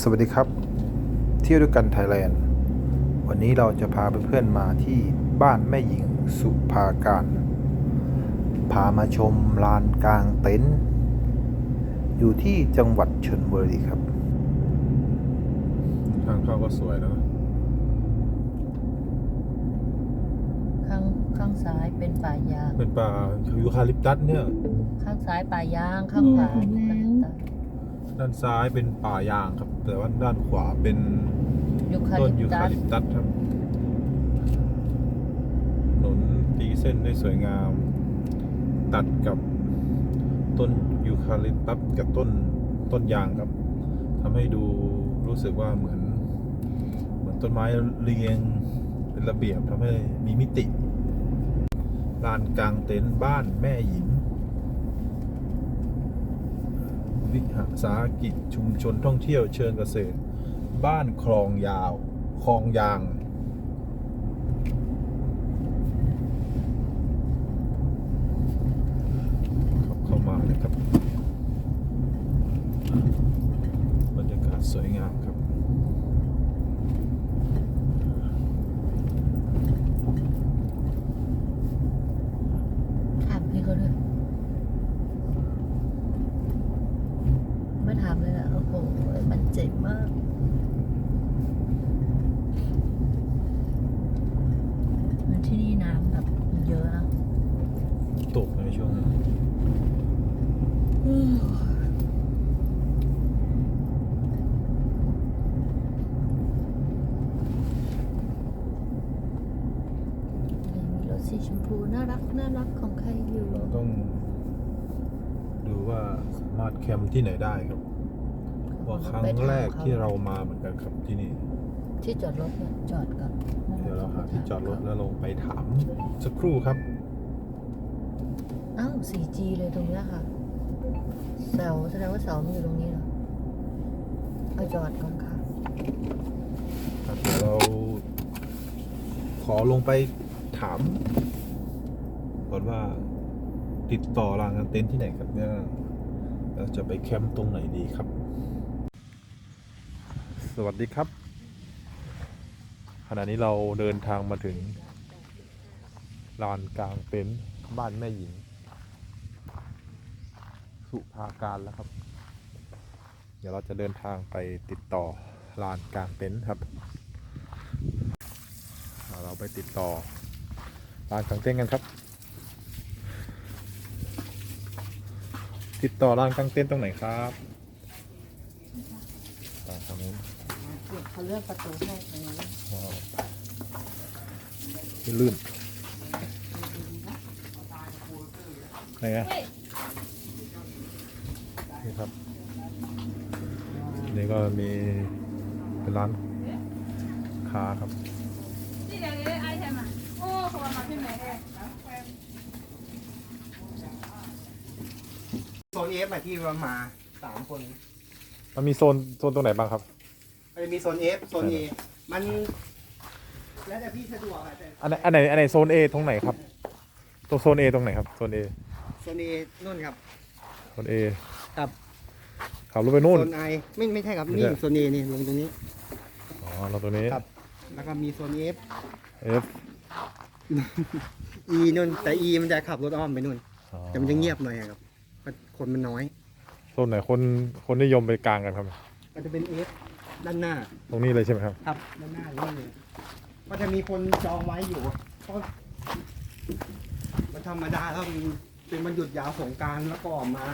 สวัสดีครับ เที่ยวด้วยกันไทยแลนด์ วันนี้เราจะพาเพื่อนๆมาที่บ้านแม่หญิงสุภาการ พามาชมลานกลางเต็นท์อยู่ที่จังหวัดชลบุรีครับ ทางเข้าก็สวยนะข้างข้างซ้ายเป็นป่ายาง เป็นป่ายูคาลิปตัสเนี่ย ข้างซ้ายป่ายางข้างขวาอืมยูคาลิปตัส ด้านซ้ายเป็นป่ายางครับ แต่ว่าด้านขวาเป็นยูคาต้นลิยูตัคาสลิปตัสครับถนนตีเส้นได้สวยงาม ตัดกับต้นยูคาลิปตัสกับต้นต้นยางครับทำให้ดูรู้สึกว่าเหมือน เหมือนต้นไม้เรียงเป็นระเบียบทำให้มีมิติลานกลางเต็นท์บ้านแม่หญิง วิหาสาหกิจชุมชนท่องเที่ยวเชิงเกษตร บ้านคลองยาว คลองยาง เข้ามานะครับ บรรยากาศสวยงามครับ ถามพี่เขาด้วยไม่ถามเลยนะโอ้โห มันเจ็บมาก มันที่นี่น้ำแบบมันเยอะนะ ตกในช่วงนี้ มีรถสีชมพูน่ารักน่ารักของใครอยู่ เราต้องดูว่า สามารถแคมป์ที่ไหนได้ครับว่าครั้งแรกที่เรามาเหมือนกันครับที่นี่ ที่จอดรถเนี่ยจอดก่อนเดี๋ยวเราหาที่จอดรถแล้วลงไปถามสักครู่ครับ อ้าว 4G เลยตรงเนี้ยค่ะเสาแสดงว่าเสามันอยู่ตรงนี้เหรอเอาจอดก่อนค่ะครับเดี๋ยวเราขอลงไปถามก่อนว่าติดต่อรางงานเต็นท์ที่ไหนครับเนี่ย เราจะไปแคมป์ตรงไหนดีครับ สวัสดีครับ ขณะนี้เราเดินทางมาถึงลานกลางเต็นท์บ้านแม่หญิง สุภาการแล้วครับ เดี๋ยวเราจะเดินทางไปติดต่อลานกลางเต็นท์ครับ เราไปติดต่อลานกลางเต็นท์กันครับ ติดต่อลานกางเต็นท์ตรงไหนครับอ่าทางนู้นเขาเลือนประตูให้ตรงนี้อ๋อไปลื่นไหนอะนี่ครับ นี่ก็มีเป็นร้านค้าครับ นี่เดี๋ยวนี้ไอใช่ไหมโอ้เขามาที่ไหนเอง โซ นเอฟอะที่เรามาสามคนมันมีโซนโซนตรงไหนบ้างครับ มันจะมีโซนเอฟโซนเอมัน แล้วแต่พี่สะดวกอะแต่อันไหนอันไหนอันไหนโซน A ตรงไหนครับตัวโซน A ตรงไหนครับ โซน A โซนเอนู่นครับ โซน A ครับ ขับรถไปนู่น โซนไอไม่ไม่ใช่ครับไม่นี่ใช่ โซนเอนี่ลงตรงนี้ อ๋อเราตัวนี้ ครับ แล้วก็มีโซนเอฟ F อีนู่นแต่อีมันจะขับรถอ้อมไปนู่น อ๋อแต่มันจะเงียบหน่อยอะครับ มันคนมันน้อย โซนไหนคนคนนิยมไปกลางกันครับ มันจะเป็นเอฟด้านหน้า ตรงนี้เลยใช่ไหมครับ ครับด้านหน้านี่เลยก็จะมีคนจองไว้อยู่เพราะมันธรรมดาแล้วมันเป็นวันหยุดยาวสงกรารแล้วก็ออกมา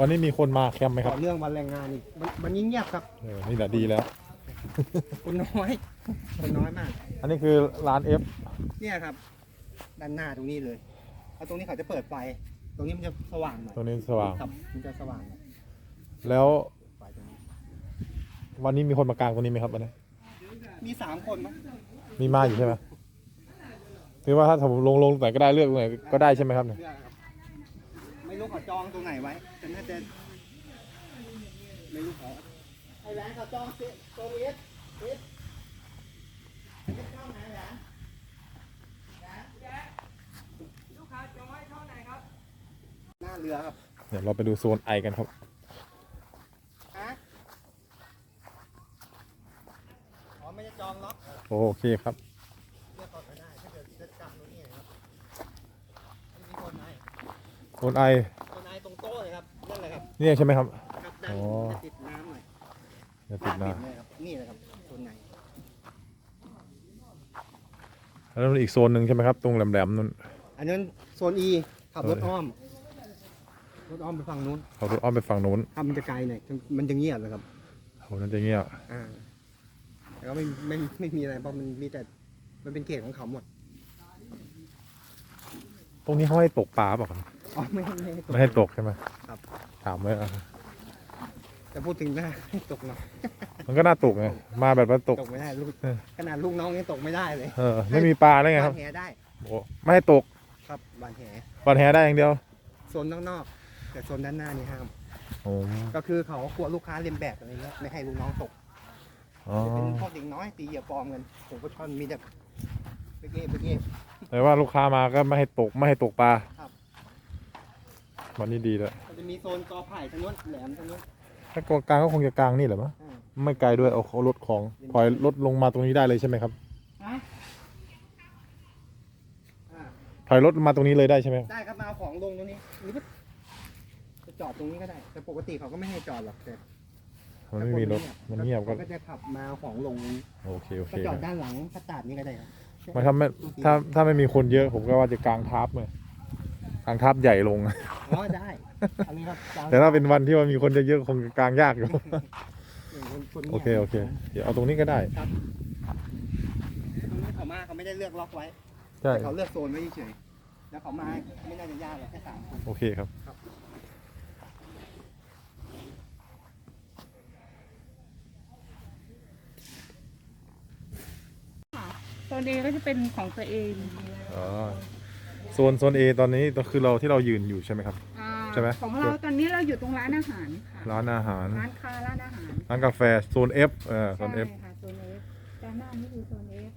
วันนี้มีคนมาแคมป์ไหมคต่รับอเนื่องวันแรงงานอีกมันมันยิ่งเงียบครับ เออนี่แหละดีแล้ว คนน้อย คนน้อยมาก อันนี้คือร้าน F เนี่ยครับ ด้านหน้าตรงนี้เลยแล้วตรงนี้เขาจะเปิดไฟต รงนี้มันจะสว่างหน่อยตรงนี้สว่าง ครับมันจะสว่างหน่อยแล้วไฟตรงนี้วันนี้มีคนมากลางตรงนี้ไหมครับวันนี้ มีสามคนมั้งมีมาอยู่ใช่ไหมคือว่าถ้าผมลงลงตรงไหนก็ได้เลือกตรงไหนก็ได้ใช่ไหมครับเนี่ยเลือกครับ ไม่รู้เขาจองตรงไหนไว้แต่น่าจะไม่รู้เขาไอ้แหวนเขาจองเซโซเวียตเอสหน้าเรือครับเดี๋ยวเราไปดูโซนไอกันครับจองล็อกโอเคครับเรียกก่อนก็ได้ถ้าเกิดจะกลางตรงนี้นะครับมีคนไหนโอนไอคนไหนตรงโต๊ะเลยครับนั่นเลยครับเนี่ยใช่ไหมครับ ครับได้อ๋อจะติดน้ำหน่อยเดี๋ยวติดนะเลยครับนี่เลยครับคนไหนแล้วอีกโซนหนึ่งใช่ไหมครับ ตรงแหลมๆนั่นอันนั้นโซน E ขับรถอ้อม รถอ้อมไปฝั่งนู้นเขารถอ้อมไปฝั่งนู้นทำมันจะไกลหน่อยมันจะเงียบเลยครับโหนั่นจะเงียบอ่าแต่ก็ไม่ไม่ไม่มีอะไรเพราะมันมีแต่มันเป็นเขตของเขาหมด ตรงนี้เขาให้ตกปลาเปล่ะครับอ๋อไม่ไม่ให้ตก ไม่ให้ตกใช่ไหมครับ ถามเลยอะแต่พูดถึงหน้าให้ตกเนาะมันก็น่าตกไงมาแบบว่าตกตกไม่ได้ลูกเออขนาดลูกน้องยังตกไม่ได้เลย เออ ไม่มีปลาได้ไงครับบานแหได้โอ้ไม่ให้ตก ครับบานแหปลาแหได้อย่างเดียวโซนนอกๆ แต่โซนด้านหน้านี่ห้าม โอ้ก็คือเขากลัวลูกค้าเลียนแบบอะไรเงี้ยไม่ให้ลูกน้องตกอ๋อจะเป็นพวกเด็กน้อยตีเหยื่อปลอมกันผมก็ชอนมีแต่เบเก้เบเก้ แต่ว่าลูกค้ามาก็ไม่ให้ตกไม่ให้ตกปลาครับ วันนี้ดีแล้วมันจะมีโซนกอไผ่ทางนู้นแหลมทางนู้นถ้ากกลางก็คงจะกลางนี่แหละมั้งอ่า ไม่ไกลด้วยเอาเขารถของปล่อยรถลงมาตรงนี้ได้เลยใช่ไหมครับอ่าถอยรถมาตรงนี้เลยได้ใช่ไหมได้ครับมาเอาของลงตรงนี้หรือว่า จะจอดตรงนี้ก็ได้ แต่ปกติเขาก็ไม่ให้จอดหรอกแต่มันไม่มีรถมันเงียบก็เขาก็จะขับมาเอาของลงโอเค โอเคก็จอคดรับด้านหลังพัตตาดนี่ก็ได้ครับไมาถ้าไม่ถ้าถ้าไม่มีคนเยอะผมก็ว่าจะกางทับเลยกางทับใหญ่ลง อ๋อได้อันนี้ครับแต่ถ้าเป็นวันที่ว่ามีคนเยอะๆคงจะกางยากอยู่คนโอเค โอเค เดี๋ยวเอาตรงนี้ก็ได้ครับตรงนี้เขามาเขาไม่ได้เลือกล็อกไว้ใช่ แต่เขาเลือกโซนไว้เฉยๆแล้วเขามาไม่น่าจะยากหรอกแค่สามคน โอเคครับ โซนเอก็จะเป็นของตัวเองอ๋อโซนโซนเอตอนนี้ก็คือเราที่เรายืนอยู่ใช่ไหมครับ อ่าใช่ไหม ของเราตอนนี้เราอยู่ตรงร้านอาหารค่ะร้านอาหาร ร้านค้าร้านอาหารร้านกาแฟโซน F เออโซน F ใช่ค่ะโซนเอฟด้านหน้านี่คือโซนเอฟ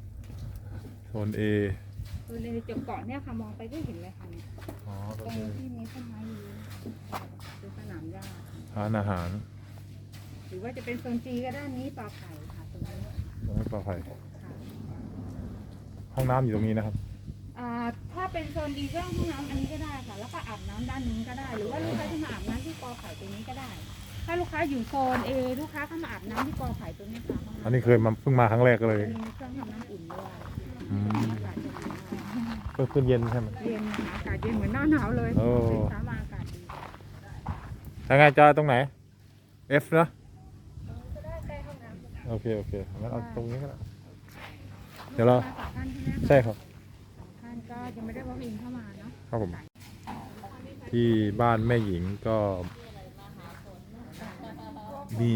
โซน A โซนเอจบเกาะเนี่ยค่ะมองไปก็เห็นเลยค่ะเนี่ยอ๋อตรงที่มีต้นไม้อยู่คือสนามหญ้าร้านอาหารหรือว่าจะเป็นโซนจีก็ด้านนี้ปลาไผ่ค่ะตรงนี้ตรงนี้ปลอดภัยค่ะ ห้องน้ำอยู่ตรงนี้นะครับ อ่าถ้าเป็นโซนดีก็ห้องน้ำอันนี้ก็ได้ค่ะ แล้วก็อาบน้ำด้านนี้ก็ได้ หรือว่าลูกค้าจะมาอาบน้ำที่กอไผ่ตรงนี้ก็ได้ ถ้าลูกค้าอยู่โซนเอลูกค้าก็มาอาบน้ำที่กอไผ่ตรงนี้ค่ะห้องำอันนี้เคยมาเพิ่งมาครั้งแรกเลยอันนี้มีเครื่องทำน้ำอุ่นด้วยอืมอากาศจะดีเพิ่งขึ้นเย็นใช่ไหม เย็นค่ะอากาศเย็นเหมือนหน้าหนาวเลยโอ้ตื่นเช้ามาอากาศดียังไงจอยตรงไหน F เนอะโอเค โอเคงั้นเอาตรงนี้ก็ได้ เดี๋ยวเรามสองท่านใช่ไหมคะใช่ครับท่านก็ยังไม่ได้วอล์กอินเข้ามาเนาะครับผม ที่บ้านแม่หญิงก็ มี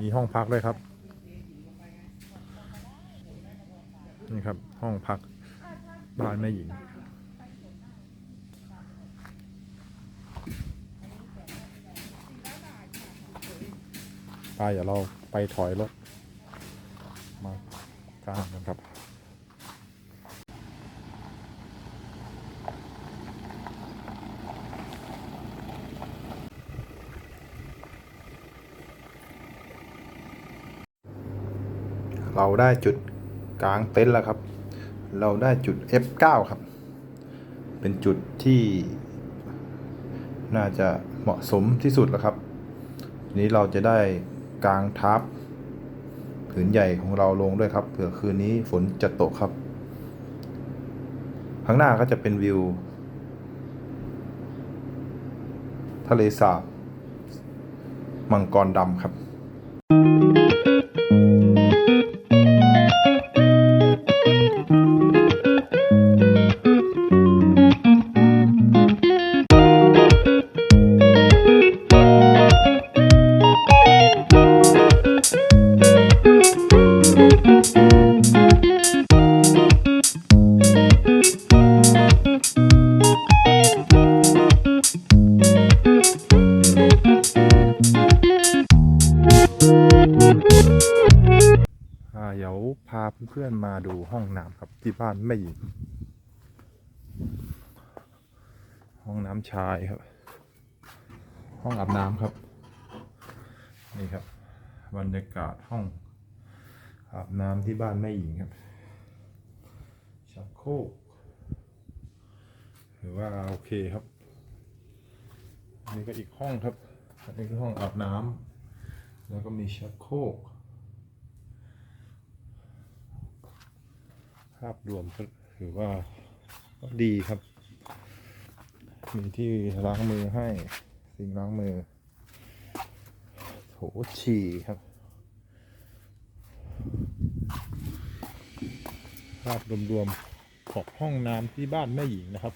มีห้องพักด้วยครับ นี่ครับ ห้องพักบ้านแม่หญิง ไปเดี๋ยวเราไปถอยรถมา กลางกันครับเราได้จุดกลางเต็นท์แล้วครับ เราได้จุด F9 ครับ เป็นจุดที่ น่าจะเหมาะสมที่สุดแล้วครับทีนี้เราจะได้กลางทับ ผืนใหญ่ของเราลงด้วยครับเผื่อคืนนี้ฝนจะตกครับ ข้างหน้าก็จะเป็นวิว ทะเลสาบมังกรดำครับ เพื่อนๆมาดูห้องน้ำครับที่บ้านแม่หญิง ห้องน้ำชายครับ ห้องอาบน้ำครับ นี่ครับ บรรยากาศห้อง อาบน้ำที่บ้านแม่หญิงครับชักโครกหรือว่าโอเคครับอันนี้ก็อีกห้องครับอันนี้ก็ห้องอาบน้ำแล้วก็มีชักโครก ภาพรวมก็ถือว่าก็ดีครับ มีที่ล้างมือให้ สิ่งล้างมือโถฉี่ครับ ภาพรวมๆของห้องน้ำที่บ้านแม่หญิงนะครับ